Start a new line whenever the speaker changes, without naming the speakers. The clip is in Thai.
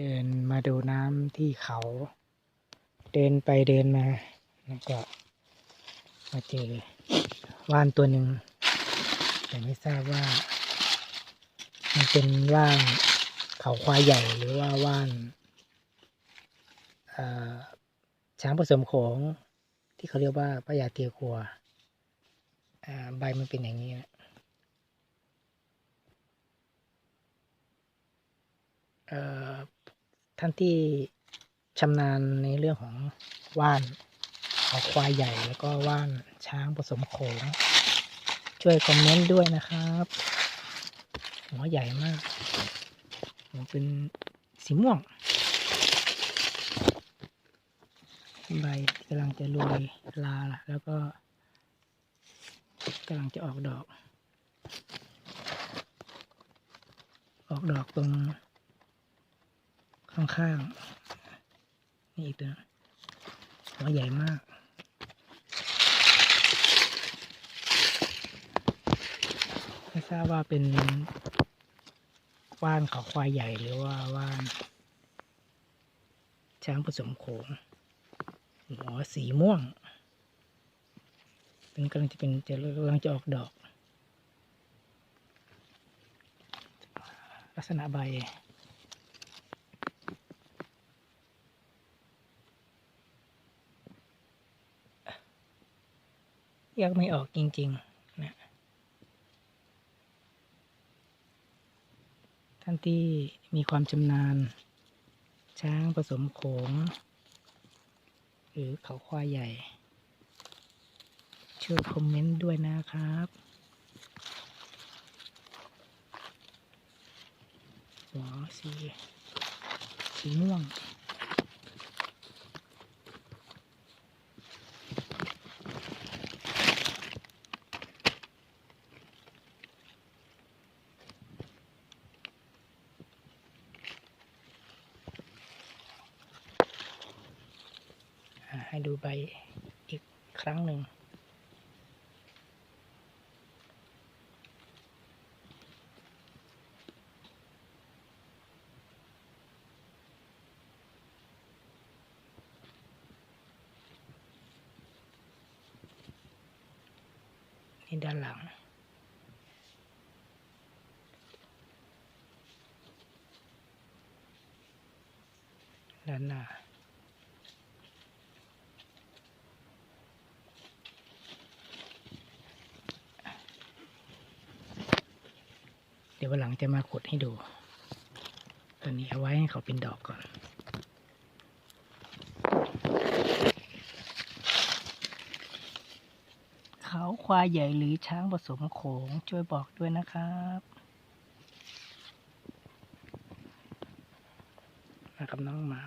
เดินมาดูน้ำที่เขา เดินไปเดินมาแล้วก็มาเจอว่านตัวหนึ่งแต่ไม่ทราบว่า มันเป็นว่านเขาควายใหญ่หรือว่าว่านช้างผสมโขงที่เขาเรียกว่าพญาเตียคัวใบมันเป็นอย่างนี้นะเอ่อ ท่านที่ชำนาญในเรื่องของว่านเขาควายใหญ่แล้วก็ว่านช้างผสมโขงช่วยคอมเมนต์ด้วยนะครับ หัวใหญ่มากหัวเป็นสีม่วงใบกำลังจะโรยลาละแล้วก็กำลังจะออกดอก ออกดอกตรง ข้างๆ นี่อีกตัวหัวใหญ่มาก ไม่ทราบว่าเป็นว่านเขาควายใหญ่หรือว่าว่าน ช้างผสมโขงหัวสีม่วง เป็นกำลังจะเป็นจะกำลังจะออกดอก ลักษณะใบ ยังไม่ออกจริงๆนะท่านที่มีความชำนาญ ช้างผสมโขง หรือเขาควายใหญ่ ช่วยคอมเมนต์ด้วยนะครับหัวสีสีม่วง ให้ดูใบอีกครั้งหนึ่ง นี่ด้านหลังด้านหน้า เดี๋ยววันหลังจะมาขุดให้ดู ตอนนี้เอาไว้ให้เขาเป็นดอกก่อน เขาควายใหญ่หรือช้างผสมโขงช่วยบอกด้วยนะครับมากับน้องมา